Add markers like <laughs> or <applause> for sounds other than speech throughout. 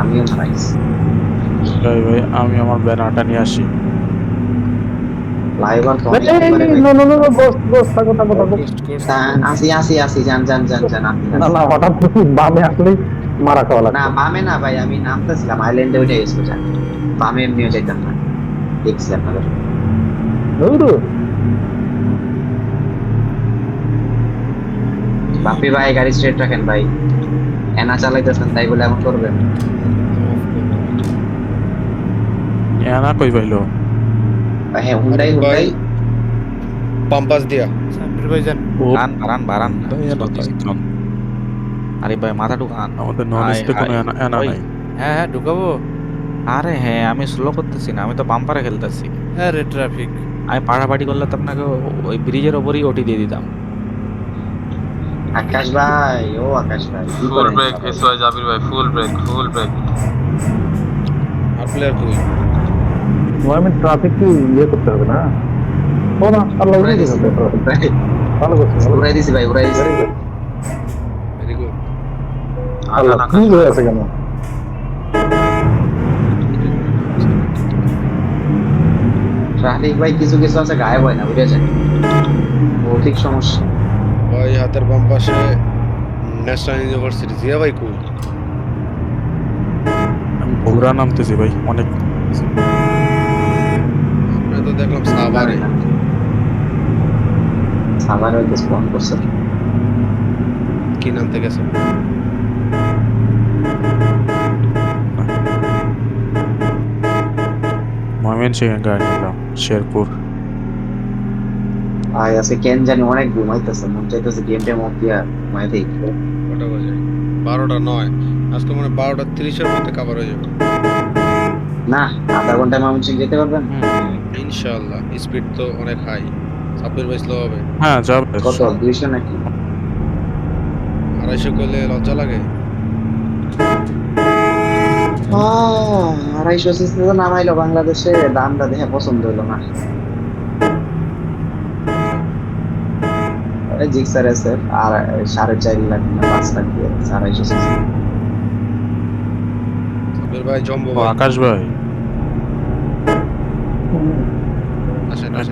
আমিও নাইস ভাই ভাই আমি আমার ব্যানারটা নিয়ে আসি। লাইভ আর এই, এই, এই, no, no, no, no, বস, বস, থাকো, থাকো, থাকো। আসি আসি আসি যান যান যান যান না, না, হঠাৎ করে বামে আসলেই মারা খাওয়া না বামে না ভাই আমি নামতেছিলাম আইল্যান্ডে উঠে গেছিল যান বামে এমনিও যাইতাম না দেখছি আপনাদের। ধুরু, বাপি ভাই গাড়ি স্ট্রেট রাখেন ভাই। এনা চালাইতেছেন তাই বলে এমন করবেন? এনা কই পাইলো? হ্যাঁ হুন্ডাই হুন্ডাই। পাম্পাস দিয়া। বারান বারান বারান ভাই। আরে ভাই মাথা ঢুকান। আমাদের নন কোনো এনা এনা নাই। হ্যাঁ হ্যাঁ ঢুকাবো। আরে হ্যাঁ আমি স্লো করতেছি না আমি তো বাম্পারে খেলতেছি। হ্যাঁ রে ট্রাফিক আমি পাড়াপাড়ি করলে তো আপনাকে ওই ব্রিজের ওপরই ওটি দিয়ে দিতাম। আকাশ ভাই ও আকাশ ভাই ফুল ব্রেক? এস ওয়াই জাবির ভাই ফুল ব্রেক ফুল ব্রেক আর প্লেয়ার কই আমি ট্রাফিক কি ইয়ে করতে হবে না? ও না আল্লাহ উড়িয়ে দিছি। ভালো করছে উড়াই দিছি ভাই উড়াই দিছি। ভেরি গুড আল্লাহ কি হয়ে আছে কেন? ট্রাফিক ভাই কিছু কিছু আছে গায়েব হয় না বুঝেছেন? ভৌতিক সমস্যা। ভাই হাতের বাম পাশে ন্যাশনাল ইউনিভার্সিটি জিয়া ভাই কই? আমি ঘোরা নামতেছি ভাই অনেক। আমরা তো দেখলাম সাভারে। সাভার হইতে স্পন করছে। কি নাম থেকে গেছে সিং গাড়ি নিলাম শেরপুর। ভাই আছে কেন জানি অনেক ঘুমাইতেছে মন চাইতেছে গেমটা মুখ দিয়া ঘুমাই দেই। কটা বাজে। বারোটা নয়। আজকে মানে বারোটা তিরিশের মধ্যে কাভার হয়ে যাবে। না আধা ঘণ্টা মামুন সিং যেতে পারবেন? ইনশাআল্লাহ স্পিড তো অনেক হাই সাব্বির ভাই স্লো হবে। হ্যাঁ যাবে। কত? দুইশো নাকি? আড়াইশো করলে লজ্জা লাগে? আহ, আড়াইশো সিসি তো নামাইলো বাংলাদেশে দামটা দেখে পছন্দ হইল না। জিক্সার আছে আর সাড়ে চার লাখ না পাঁচ লাখ দিয়ে আছে, আড়াইশো সিসি ভাই জম্বো আকাশ ভাই।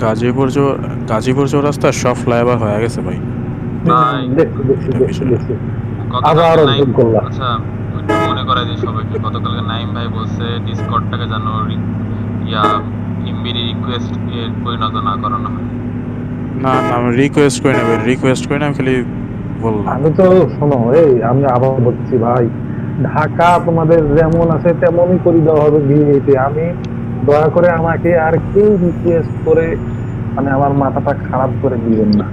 গাজীপুর যে গাজীপুর চৌরাস্তা সব ফ্লাইওভার হয়ে গেছে ভাই। আচ্ছা মনে করাই দিই সবাইকে গতকালকে নাইম ভাই বলছে ডিসকর্ডটাকে যেন রি- ইয়া ইমবিডি রিকোয়েস্ট এর পরিণত না করানো হয়। না না আমি রিকোয়েস্ট করে নেবেন রিকোয়েস্ট করে না আমি খালি বললাম। আমি তো শোনো এই আমি আবার বলছি ভাই ঢাকা তোমাদের যেমন আছে তেমনই করে দেওয়া হবে বিয়েতে আমি দয়া করে আমাকে আর কেউ রিকোয়েস্ট করে মানে আমার মাথাটা খারাপ করে দিবেন না।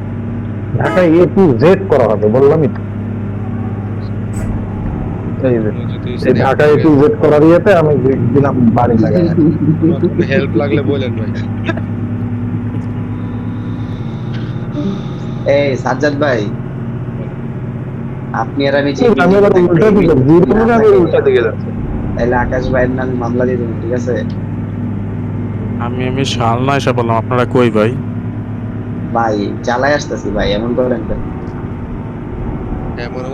ঢাকায় এ টু জেড করা হবে বললামই তো এই ঢাকা এ টু জেড করার ইয়েতে আমি দিলাম বাড়ি লাগাই হেল্প লাগলে বলেন ভাই। এই সাজ্জাদ ভাই আপনি আর আমি যে আমি আবার উল্টা দিকে জীবনে আমি উল্টা দিকে যাচ্ছি। তাহলে আকাশ ভাইয়ের নামে মামলা দিয়ে দেবেন ঠিক আছে? আমি আমি শাল না এসে বললাম। আপনারা কই ভাই? ভাই চালাই আসতেছি ভাই এমন করেন কেন?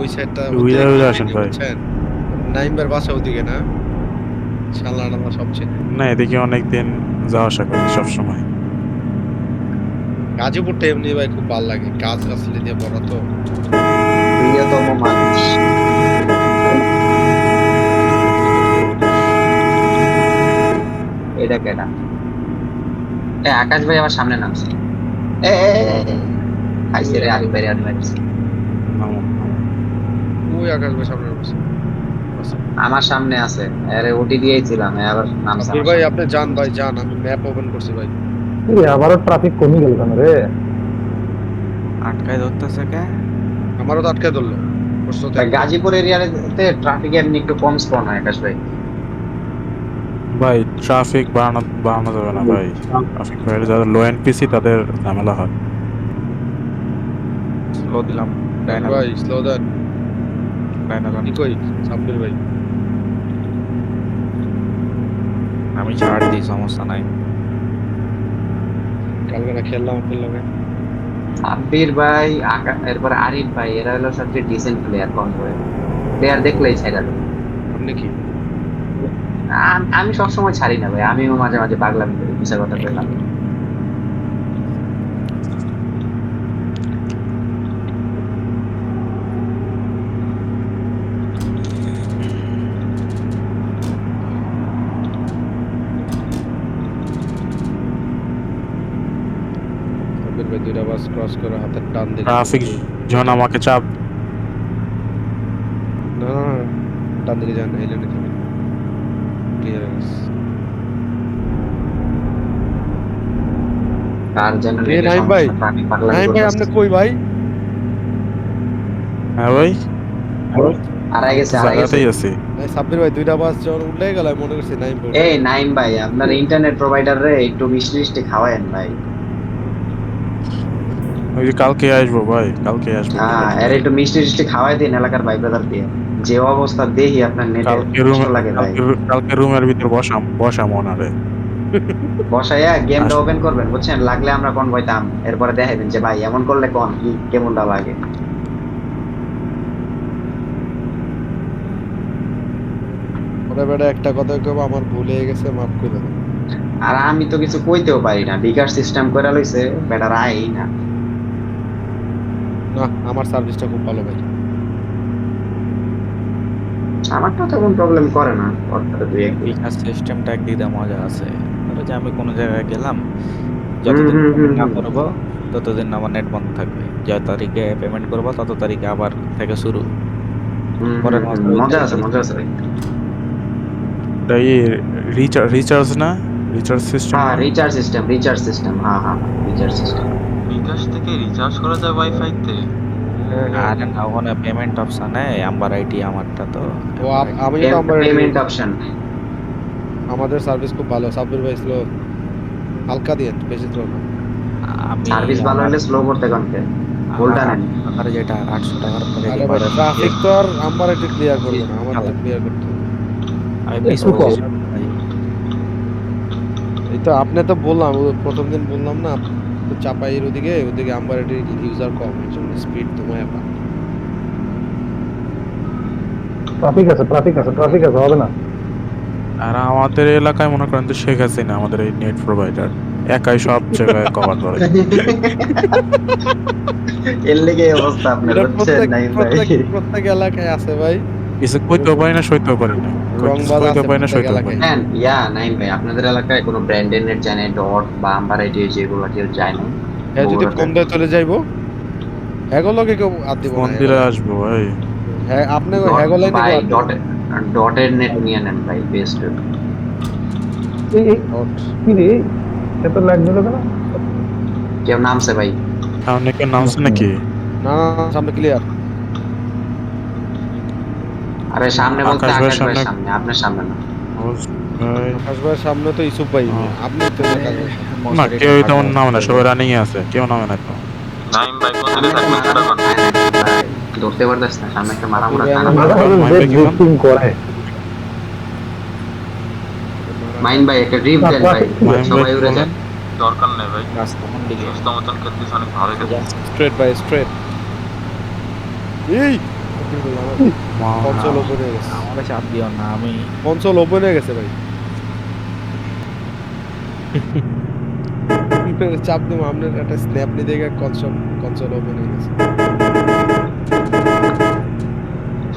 ওই সাইডটা উইরা উইরা আসেন ভাই। নাইমবার বাসা ওদিকে না? শালনা না এদিকে অনেক দিন যাওয়া আসা করি সবসময়। গাজীপুরটা এমনি ভাই খুব ভালো লাগে। গাছ গাছলি দিয়ে বড় তো। প্রিয়তম মানুষ। এটা কেটা এ আকাশ ভাই আমার সামনে নামছে। এ। খাইছে রে বাইরে বাইরে। ওই আকাশ ভাই সামনে বসে আমার সামনে আছে। আরে ওটি দিয়েছিলাম আবার নামছে আব্দুল ভাই আপনি যান ভাই যান আমি ম্যাপ ওপেন করছি ভাই। আবারও ট্রাফিক কমে গেল কেন রে? আটকায় ধরতেছে কে? আমারও তো আটকে ধরলো। গাজীপুর এরিয়াতে ট্রাফিক এমনি একটু কম স্পন হয় আকাশ ভাই। ভাই ট্রাফিক বাড়ানো বাড়ানো যাবে না ভাই। ট্রাফিক বাইরে যাদের লো এনপিসি তাদের ঝামেলা হয়। স্লো দিলাম ভাই স্লো দেন। ডাইনা কি কই সাব্বির ভাই? আমি ছাড় দিই সমস্যা নাই। কালকে খেললাম খেললাম। সাব্বির ভাই এরপর আরিফ ভাই এরা হলো সবচেয়ে ডিসেন্ট প্লেয়ার কম করে প্লেয়ার দেখলেই ছেড়ে আপনি কি? আমি সবসময় ছাড়ি না ভাই আমিও মাঝে মাঝে পাগলামি করি মিশা কথা পেলাম সাব্বির ভাই দুইটা বাস ক্রস করে হাতের টান দিকে ট্রাফিক জন আমাকে চাপ না না না, ডান দিকে যান এই লেনে যেন এ, নাইম ভাই। নাইম ভাই আপনি কই ভাই? হ্যাঁ ভাই। হারাই গেছে হারাই গেছে। জায়গাতেই সাব্বির ভাই দুইটা বাস যখন উঠে গেল আমি মনে করছি নাইম ভাই এই নাইম ভাই আপনার ইন্টারনেট প্রোভাইডার রে একটু মিষ্টি মিষ্টি খাওয়ায়েন ভাই। ওই যে কালকে আসব ভাই কালকে আসব। হ্যাঁ এর একটু মিষ্টি মিষ্টি খাওয়াই দিন এলাকার ভাই ব্রাদার দিয়ে যে অবস্থা দেখি আপনার নেটে কালকে রুমে লাগে ভাই। কালকে রুমের ভিতর বসাম বসাম ওনারে। বসাইয়া গেমটা ওপেন করবেন বুঝছেন? লাগলে আমরা কোন বইতাম এরপরে দেখাবেন যে ভাই এমন করলে কোন? কি কেমনটা লাগে? ওরে বেটা একটা কথা কেউ আমার ভুল হয়ে গেছে মাফ করে আর আমি তো কিছু কইতেও পারি না। বিকাশ সিস্টেম করে লইছে বেটার আই না। না আমার সার্ভিসটা খুব ভালো ভাই। আমারটা তো কোনো প্রবলেম করে না। অর্থাৎ দুই এক বিকাশ সিস্টেমটা একদিকে মজা আছে। ধরো যে আমি কোনো জায়গায় গেলাম যতদিন না। করব ততদিন আমার নেট বন্ধ থাকবে। যে তারিখে পেমেন্ট করব তত তারিখে আবার থেকে শুরু। মজা আছে মজা আছে এই রিচার্জ রিচার্জ না? রিচার্জ সিস্টেম হ্যাঁ রিচার্জ সিস্টেম রিচার্জ সিস্টেম হ্যাঁ হ্যাঁ রিচার্জ সিস্টেম বিকাশ থেকে রিচার্জ করা যায় ওয়াইফাইতে আর না ওখানে পেমেন্ট অপশনে আম্বার আইটি আমারটা তো। ও আমি তো আমার পেমেন্ট অপশন আমাদের সার্ভিস খুব ভালো সাব্বির ভাই স্লো হালকা দিয়ে বেশি স্লো না। সার্ভিস ভালো হলে স্লো করতে কনকে ভুলটা নেন আমার যেটা আটশো টাকার আরে প্যাকেজ ভাই ট্রাফিক তো আর আমার একটু ক্লিয়ার করবে না আমার তো ক্লিয়ার করতে হবে। আমি। পঁচিশ এই তো আপনি তো বললাম প্রথম দিন বললাম না তো চাপাইয়ের ওদিকে ওদিকে একটু ইউজার কম এই জন্য স্পিড তোমায় পা ট্রাফিক আছে ট্রাফিক আছে ট্রাফিক আছে হবে না? আর আমাদের এলাকায় মনে করেন তো শেখ হাসিনা আমাদের এই নেট প্রোভাইডার একাই সব জায়গায় কভার করে। <laughs> এর লেগে অবস্থা আপনার প্রত্যেক নাই ভাই। প্রত্যেক এলাকায় আছে ভাই। কিছু কইতেও পারি না সইতেও পারি না। কইতেও পারি না সইতেও পারি না হ্যাঁ ইয়া নাইম ভাই আপনাদের এলাকায় কোনো ব্র্যান্ডের নেট যায় না ডট বা আম্বার যেগুলো কেউ যায় না হ্যাঁ যদি ওগুলোতে- দিয়ে চলে যাইবো। হ্যাগোলোকে কেউ আর দিব ফোন দিলে আসব ভাই হ্যাঁ আপনি হ্যাগোলাই ভাই ডট ডটের নেট নিয়ে নেন ভাই বেস্ট এই এই কি রে? এত লাগ কেন? কেউ নামছে ভাই। অনেকে নামছে নাকি? না, সামনে ক্লিয়ার আরে সামনে বলতে আকাশ ভাইয়ের সামনে- আপনার সামনে না। আকাশ ভাইয়ের সামনে তো ইসুফ ভাই। আপনি তো না মশারি তেমন নামে না সবাই রানিং আছে কেউ নামে না তো নাইম ভাই কোন দিকে থাকবেন? সেটা কোন ধরতে পারতেছ না সামনে একটা মারা মারা কানা আমরা মারা। হলো যে বুকিং করে। মাইন ভাই একটা ড্রিপ দেন ভাই। সবাই উড়ে যান। দরকার নেই ভাই। রাস্তা মতন অনেক ভালো খেলতেছে। স্ট্রেট ভাই স্ট্রেট এই! ওপেন হয়ে গেছে। আমাকে চাপ দিও না আমি কনসোল ওপেন হয়ে গেছে ভাই। <laughs> চাপ দিব আপনার একটা স্ন্যাপ নিতে গিয়ে কনসোল কনসোল ওপেন হয়ে গেছে।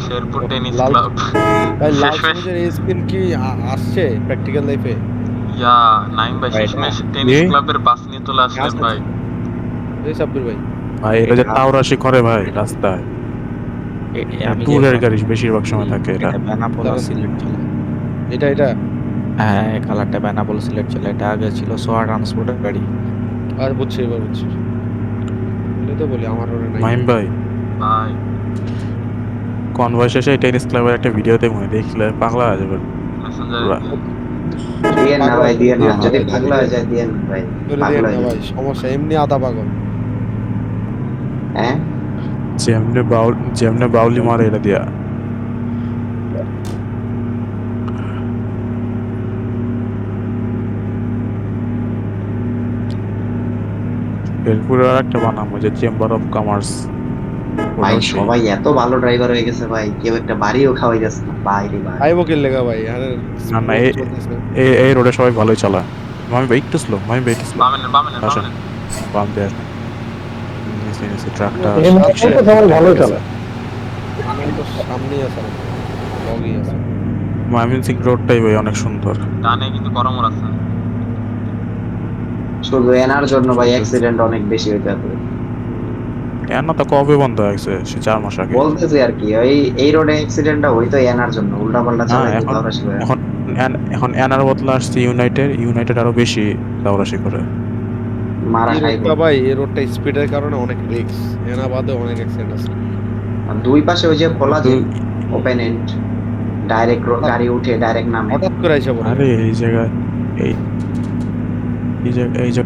শেরপুর টেনিস লাল- ক্লাব। ভাই লাল শেষমেশ সবুজের স্পিন কি আসছে প্র্যাকটিক্যাল লাইফে ইয়া নাইম ভাই ভাই, শেষমেশ টেনিস ক্লাবের বাস নিয়ে চলে আসলেন ভাই। এই সাব্বির ভাই। ভাই এটা যে তাওরাশি করে ভাই রাস্তায়। আমি ট্যুরের গাড়ি বেশিরভাগ সময় থাকে এটা বেনাপোল আর সিলেট চলে এটা এটা? হ্যাঁ এই কালারটা বেনাপোল সিলেট চলে এটা আগে ছিল সোয়া ট্রান্সপোর্টের গাড়ি। আর বুঝছি এবার বুঝছি। এটা তো বলি আমার ওরে নাই। মাহিম ভাই। ভাই। কনভয় শেষে টেনিস ক্লাবের একটা ভিডিও দেখুন দেখলে পাগলা হয়ে যাবে। দিয়েন না ভাই দিয়েন না। হ্যাঁ, যদি হ্যাঁ, পাগলা হয়ে যায় দিয়েন ভাই। পাগলা হয়ে যায়। সমস্যা এমনি আদা পাগল। হ্যাঁ? যেমনে বাউল যেমনে বাউলি মারে এটা দিয়া এরপরে আর একটা বানাবো যে চেম্বার অফ কমার্স ভাই। সবাই এত ভালো ড্রাইভার হয়ে গেছে ভাই কেউ একটা বাড়িও খাওয়াই যাচ্ছে না ভাই রে ভাই আইবো কে লেগা ভাই আরে না, না। এই এই রোডে সবাই ভালোই চালায় আমি ভাই একটু স্লো আমি ভাই একটু স্লো বামেন বামেন আসেন। বামেন বাম দিয়ে। নিচে নিচে ট্রাকটা এই মাত্র তো ভালোই চালায় সামনেই আছে। লগই আছে ময়মনসিং রোডটাই ভাই অনেক সুন্দর। ডানে কিন্তু করমর আছে। শুধু এনার জন্য ভাই অ্যাক্সিডেন্ট অনেক বেশি কেন তো কবে বন্ধ হয়েছে? সে চার মাস আগে। বলতেছি আর কি ওই এই রোডে অ্যাক্সিডেন্টটা হইতো এনার জন্য উল্টা পাল্টা চালাই এখন- দাওরাশি এখন এখন এনার বদলা আসছে ইউনাইটেড ইউনাইটেড আরও বেশি দাওরাশি করে। মারা এই রোডটা ভাই এই রোডটা স্পিডের কারণে অনেক রিস্ক এনা বাদে অনেক অ্যাক্সিডেন্ট আছে। আর দুই পাশে ওই যে খোলা যে ওপেন এন্ড ডাইরেক্ট গাড়ি উঠে ডাইরেক্ট নামে। হঠাৎ করে আইসা পড়ে। আরে এই জায়গায় এই এই জায়গা এই যে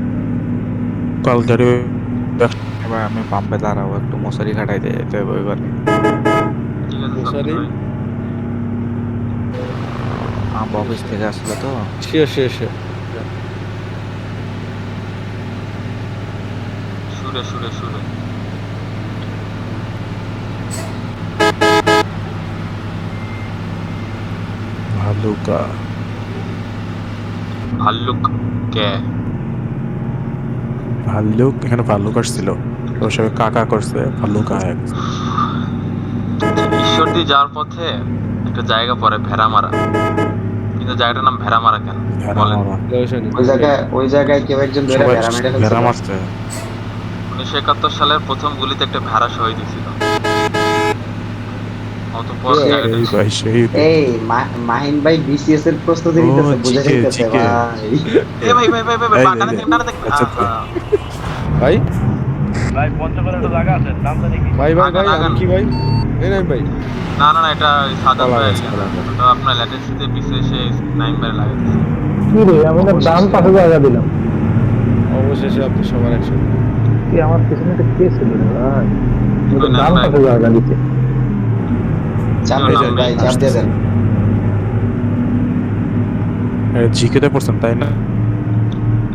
এবার আমি পাম্পে দাঁড়াবো একটু মশারি খাটাই দিয়ে যেতে হবে এবার অফিস থেকে আসলে তো। শিওর শিওর শিওর সুরে সুরে সুরে ভালুকা। ভাল্লুক কে? ভাল্লুক? এখানে ভাল্লুক আসছিল। ওর সাথে কাকা করছে ভাল্লুক আয় ঈশ্বরদী যাওয়ার পথে একটা জায়গা পড়ে ভেড়ামারা। কিন্তু জায়গাটার নাম ভেড়ামারা কেন? বলেন। ওই জায়গায় ওই জায়গায় কেউ একজন ভেড়া মারছে। উনিশশো একাত্তর সালের প্রথম গুলিতে একটা ভেড়া শহীদ হয়েছিল। এই মাহিন ভাই বিসিএস এর প্রস্তুতি নিতেছে বুঝে ভাই। ভাই ভাই ভাই ভাই ভাই ভাই কি। ভাই এই নাই ভাই। না না না এটা সাদা ভাই। আপনার বিশেষে বারে কি রে পাশে জায়গা দিলাম। অবশেষে আপনি সবার একসাথে। কি আমার পিছনে একটা কে ছিল ভাই আমি তো না, ডান ভাই। পাশে জায়গা দিতে চাপ দিয়ে দেন ভাই চাপ দিয়ে দেন জিকেতে পড়ছেন তাই না?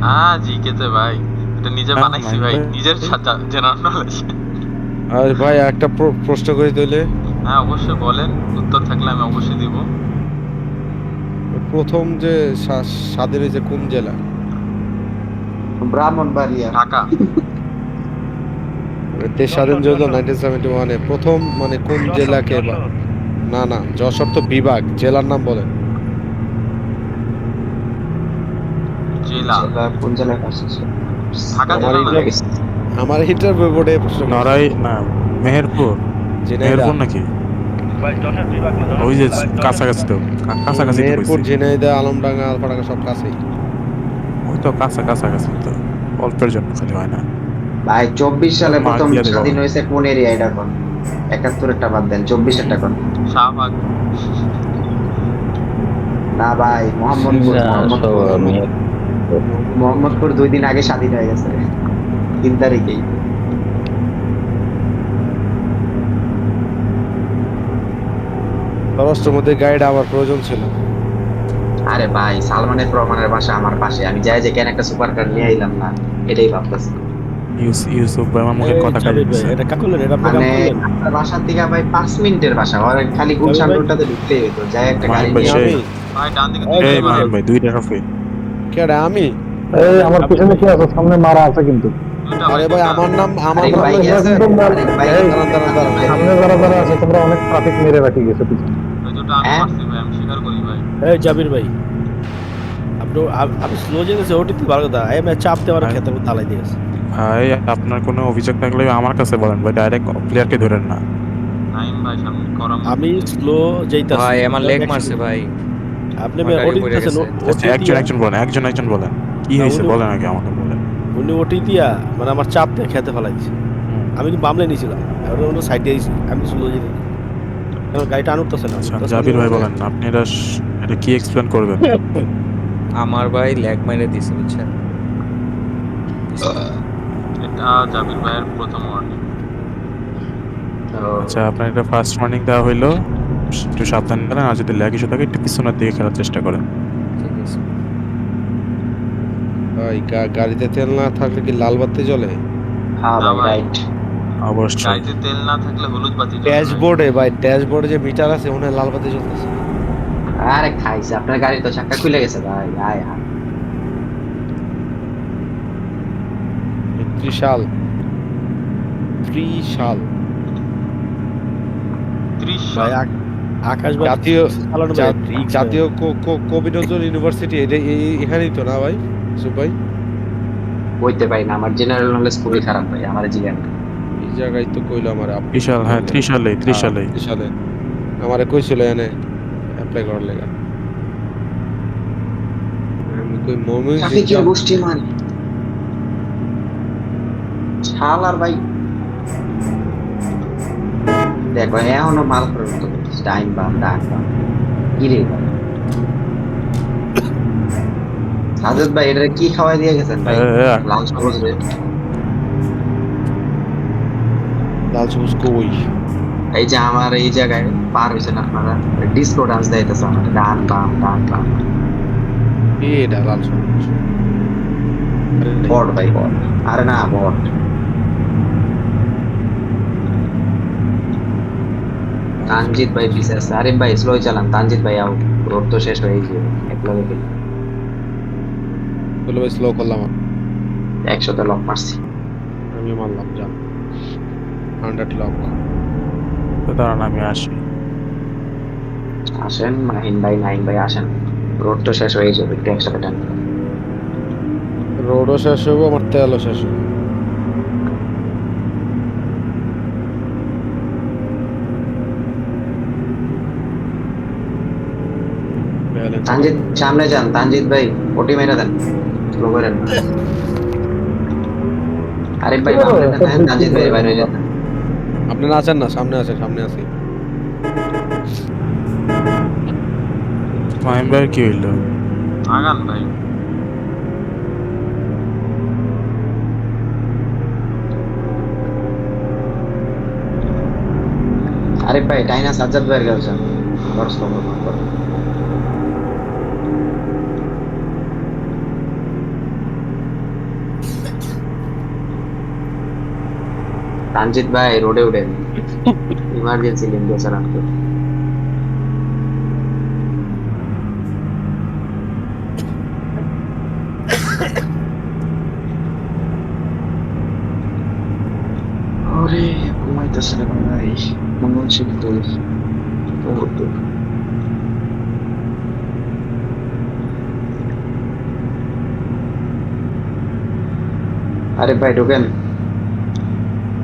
হ্যাঁ জিকেতে ভাই। এটা নিজে বানাইছি ভাই। ভাই। নিজের জেনারেল নলেজ আর ভাই একটা প্রশ্ন করে দিলে হ্যাঁ অবশ্যই বলেন। উত্তর থাকলে আমি অবশ্যই দিব। প্রথম যে সা- স্বাদের যে কোন জেলা? ব্রাহ্মণবাড়িয়া। ঢাকা। স্বাধীন নাইনটিন সেভেন্টি ওয়ানে প্রথম মানে কোন জেলাকে বা- না না যশোর তো বিভাগ জেলার নাম বলেন। আমার ইন্টারভিউ বোর্ডে প্রশ্ন নড়াই না মেহেরপুর। মেহেরপুর নাকি? ওই যে কাছাকাছি তো কাছাকাছি মেহেরপুর কইছি। ঝিনাইদহ আলমডাঙ্গা আলপাডাঙ্গা সব কাছেই। ওই তো কাছা কাছাকাছি তো অল্পের জন্য খালি হয় না। ভাই চব্বিশ সালে প্রথম স্বাধীন হয়েছে কোন এরিয়া এটা কোন? একাত্তরেরটা বাদ দেন চব্বিশেরটা কোন? শাহবাগ। না ভাই মোহাম্মদপুর মোহাম্মদপুর। দুই দিন আগে স্বাধীন হয়ে গেছে। তিন তারিখেই। স্বরাষ্ট্র মধ্যে গাইড আমার প্রয়োজন ছিল। আরে ভাই সালমানের রহমানের বাসা আমার পাশে। আমি যাই যে কেন একটা সুপার কার নিয়ে আইলাম না এটাই ভাবতেছি। ইউসুফ ভাই আমার মুখে কথা খাই দিচ্ছে। মানে বাসা থেকে ভাই পাঁচ মিনিটের বাসা আর খালি গুলশান রোডটাতে হতো যাই একটা গাড়ি নিয়ে ভাই ডান দিকে এই ভাই দুইটা কফি কেডা আমি? এই আমার পিছনে কি আছে? সামনে মারা আছে কিন্তু। আরে ভাই আমার নাম আমার নাম ভাই। সামনে যারা যারা আছে তোমরা অনেক ট্রাফিক মেরে রাখি গেছো পিছনে। হ্যাঁ? মারছি ভাই আমি স্বীকার করি ভাই। এই জাবির ভাই আপনি আপ- আপনি স্লো যেতেছে ওটি ভালো কথা। এই ম্যাচ চাপতে পারে ভাই। খেতে তালাই দিয়েছে ভাই আপনার কোনো অভিযোগ থাকলে আমার কাছে বলেন ভাই ডাইরেক্ট প্লেয়ারকে ধরেন না। নাইম ভাই সামনে করম আমি স্লো যেইতাছি। ভাই আমার লেগ মারছে ভাই। আপনি গাড়ি ওটি দিতেছেন একজন একজন বলেন একজন একজন বলেন। কি না, হয়েছে? বলেন আগে আমাকে বলেন। উনি ওটি দিয়া মানে আমার চাপ দিয়ে খেতে ফেলাই দিছে আমি কিন্তু বামলে নিয়েছিলাম। আর অন্য সাইডে আইছি। আমি স্লো যেতে কারণ গাড়িটা আনুতেছে না। আচ্ছা জাবির না। ভাই বলেন আপনি এটা এটা কি এক্সপ্লেন করবেন? আমার ভাই লেগ মেরে দিছে বুঝছেন? জাবির ভাইয়ের প্রথম ওয়ার্নিং আচ্ছা আপনার এটা ফার্স্ট ওয়ার্নিং দেওয়া হইল একটু সাবধান করেন আর যদি ল্যাগ ইস্যু থাকে একটু পিছনের দিকে খেলার চেষ্টা করেন। ঠিক আছে। ভাই গা- গাড়িতে তেল না থাকলে কি লাল বাতি জ্বলে? হ্যাঁ। রাইট অবশ্যই। গাড়িতে তেল না থাকলে হলুদ বাতি জ্বলে না। ড্যাশবোর্ডে ভাই ড্যাশবোর্ডে যে মিটার আছে লাল বাতি জ্বলতেছে। আরে খাইছে আপনার গাড়ি তো চাক্কা খুলে গেছে ভাই। আয় আয়। ত্রিশাল। ত্রিশাল। ত্রিশ ভাই আক- আকাশ জাতীয় চালানো ভাই জা- risk জাতীয় কো- কো- কবি নজরুল ইউনিভার্সিটি এটা এ- এ- এখানেই তো না ভাই? সুপ ভাই? বইতে পারি না আমার জেনারেল নলেজ খুবই খারাপ ভাই আমার জিজ্ঞান এই জায়গায় তো কইলো আমার ত্রিশাল হ্যাঁ ত্রিশালে। আমারে কইছিল এনে অ্যাপ্লাই করার লেগা। আমি কই গোষ্ঠী মান? শালার ভাই দেখো এখনও মাল করে মতো টাইম বাম ডাক বাম কি রে ভাই সাজেদ ভাই এটা কি খাওয়াই দিয়ে গেছেন ভাই এ, এ, লাল সবুজ রে লাল সবুজ কই এই যে আমার এই জায়গায় পার হয়েছেন আপনারা ডিস্কো ডান্স দিতেছে আমার ডান বাম ডান বাম এটা লাল সবুজ আরে না, বট ভাই বট আরে না বট তানজিৎ ভাই পিছে আছে। আরে ভাই স্লো চালান। তানজিৎ ভাই আও রোড তো শেষ হয়ে গিয়ে একলা দেখে বলে ভাই স্লো করলাম। একশোতে লক মারছি। আমি মারলাম যান হান্ড্রেড লক তো দাঁড়ান আমি আসি। আসেন মাহিন ভাই নাইন ভাই আসেন। রোড তো শেষ হয়ে যাবে একটু একসাথে রোডও শেষ হব আমার তেলও শেষ হব তানজিৎ সামনে যান। তানজিৎ ভাই ওটি মেরে দেন। স্লো করেন আরে ভাই সামনে দেন, তানজিৎ ভাই বাইরে হয়ে যান। আপনি না আছেন না? সামনে আছেন সামনে আছি। মাহিম ভাই কি হইল? আগান ভাই। আরে ভাই টাইনা সাজ্জাদ ভাইয়ের কাছে যান। আবার তানজিৎ ভাই রোডে উঠেন। ইমার্জেন্সি লিঙ্ক দিয়ে চালান ঘুমাইতেছে না ভাই। মনে হচ্ছে দূর। আরে ভাই ঢোকেন।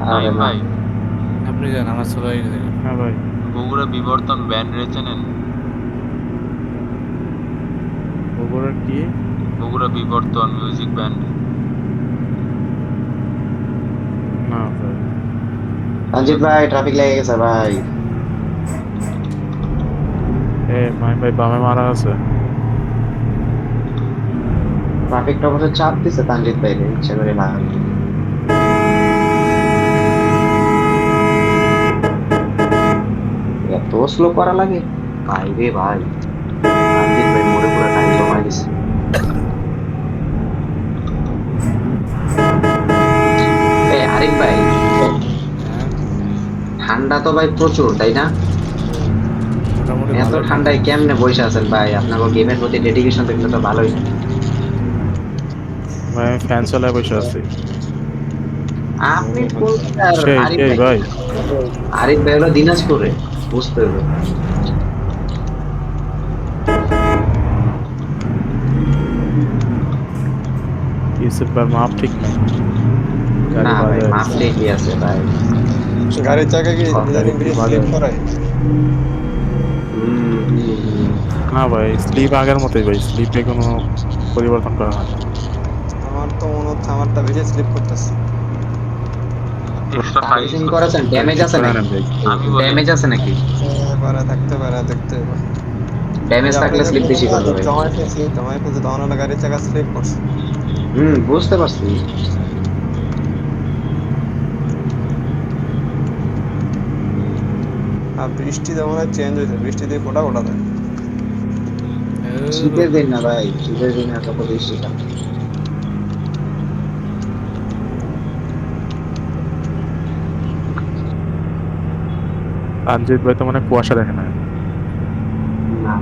আরে ভাই ভাই। আপনি যান আমার সবাই হ্যাঁ ভাই। বগুড়া বিবর্তন ব্যান্ড রে চেনেন বগুড়ার কি? বগুড়া বিবর্তন মিউজিক ব্যান্ড না ভাই। রঞ্জিত ভাই ট্রাফিক লেগে গেছে ভাই। এ মাহিম ভাই বামে মারা আছে। ট্রাফিকটা অবশ্য চাপ দিছে তানজিৎ ভাই ইচ্ছে করে লাগান এত স্লো করা লাগে? ভাই রে ভাই। তানজিৎ ভাই মোড়ে পুরো টাইম জমা দিছে আরিফ ভাই। ঠান্ডা তো ভাই প্রচুর তাই না? এত ঠান্ডায় কেমনে বসে আছেন ভাই? আপনার গেমের প্রতি ডেডিকেশন তো ভালোই। ভাই ফ্যান চালায় বসে আছি। আপনি সেই আরিফ ভাই। ভাই। আরিফ ভাই হলো দিনাজপুরে। বুঝতে হবে ইউসুফ ভাই মাপ ঠিক নেই গাড়ি না ভাই বাজে মাছ ঠিকই আছে ভাই গাড়ির চাকা কি সব জানি গাড়ি স্লিপ বাজে। করে হুম, হুম, হুম। না ভাই স্লিপ আগের মতোই ভাই স্লিপে কোনো পরিবর্তন করা হয় না আমার তো মনে হচ্ছে আমারটা বেশি স্লিপ করতেছে এক্সট্রা ফাইল সার্ভিসিং করেছেন ড্যামেজ আছে নাকি? ড্যামেজ আছে নাকি? পারে থাকতে পারে দেখতে ড্যামেজ থাকলে স্লিপ বেশি করবে। ভাই জমায় ফেলছি জমায় তখন হলো গাড়ির চাকা স্লিপ করছে। হুম বুঝতে পারছি। আর বৃষ্টি যেমন চেঞ্জ হয়েছে। বৃষ্টি দিয়ে ফোটা ফোটা দেয়। শীতের দিন না ভাই শীতের দিন এত বৃষ্টিটা তানজিৎ ভাই তো মানে কুয়াশা দেখে না না।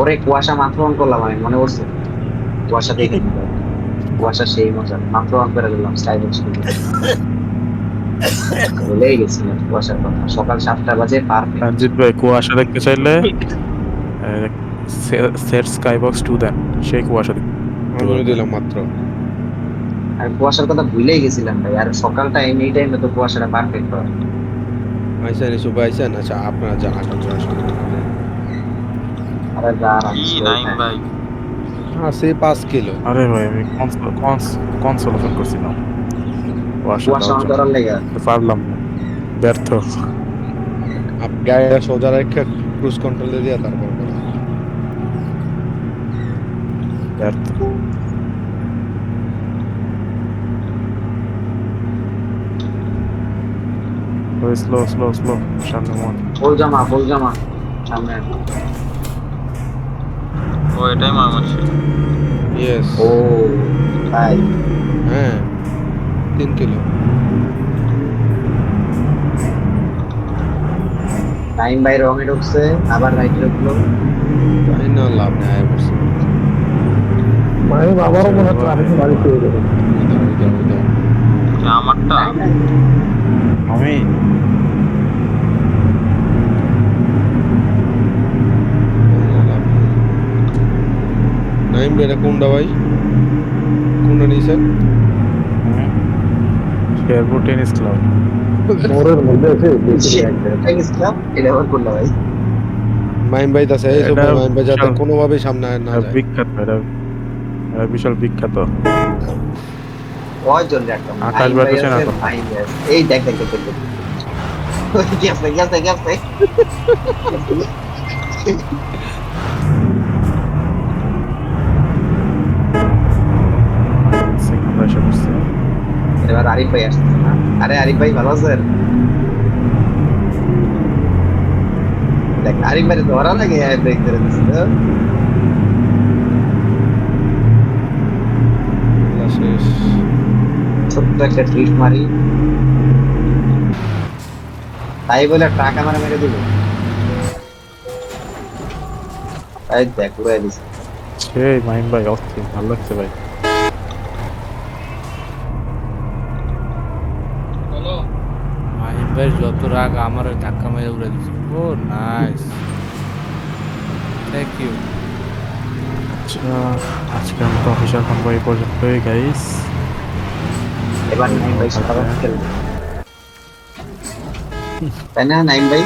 ওরে কুয়াশা মাত্র অন করলাম আমি মনে পড়ছে? কুয়াশা দেখে কুয়াশা সেই মজা মাত্র অন করে দিলাম বক্স ভুলেই গেছিলাম কুয়াশার কথা। সকাল সাতটা বাজে পারফেক্ট তানজিৎ ভাই কুয়াশা দেখতে চাইলে সেট স্কাই বক্স টু দেন সেই কুয়াশা দেখতে। আমি বলে দিলাম মাত্র। আর কুয়াশার কথা ভুলেই গেছিলাম ভাই আর সকালটা এই টাইমে তো কুয়াশাটা পারফেক্ট হয়। আইসেন এসব আইসেন আচ্ছা আপনারা যান আসার জন্য আরে দাঁড়ান কি নাইম। ভাই? হ্যাঁ সে পাঁচ কিলো। আরে ভাই আমি কনসোলেশন করছিলাম। কুয়াশা কুয়াশা অন দেওয়ার করার লেগে পারলাম না। ব্যর্থ। আপনি গাড়িটা সোজা রেখে ক্রুজ কন্ট্রোলে দিয়ে তারপর করেন। ব্যর্থ স্লো স্লো স্লো সামনে মন ফুল জামা ফুল জামা সামনে ও এটাই ময়মনসিংহ ইয়েস ও তাই হ্যাঁ। তিন কিলো। টাইম বাই রঙে ঢুকছে আবার রাইটে ঢুকলো। তাই না লাভ নেই আয় বসে। মানে আবারও মনে হয় ট্রাফিক বাড়ি পেয়ে যাবে আমারটা? আমি নাইম এটা কোনটা ভাই? কোনটা নিয়েছেন? Tennis club. মোড়ের মধ্যে আছে এটা আবার করল ভাই? মাইম ভাই আছে এই সব মাইম ভাই যাতে কোনোভাবেই সামনে না যায়। বিখ্যাত এটা বিশাল বিখ্যাত। আকাশ বাতাসে না আছে, তো। নাইম ভাই আছে। এই দেখ দেখ দেখ দেখ দেখ। <laughs> গেছে গেছে গেছে সিগন্যাল এসে পড়ছে এবার আরিফ ভাই আসছে না আরে আরিফ ভাই ভালো আছেন দেখ আরিফ ভাই ধরা লাগে ব্রেক ধরে দিচ্ছে তো। আল্লাহ শেষ একটা ট্রিট মারি। তাই বলে ট্রাক আমার মেরে দিল। তাই দেখ উড়াই দিছে। সেই মাইম ভাই অস্থির। ভালো লাগছে ভাই। মাহিম ভাই যত রাগ আমার ওই ধাক্কা মেরে উড়ে দিচ্ছে ও নাইস থ্যাংক ইউ আচ্ছা আজকের মতো অফিসিয়াল কনভো এই পর্যন্তই গাইস এবার নাইম ভাই সারা রাত খেলবে তাই না নাইম ভাই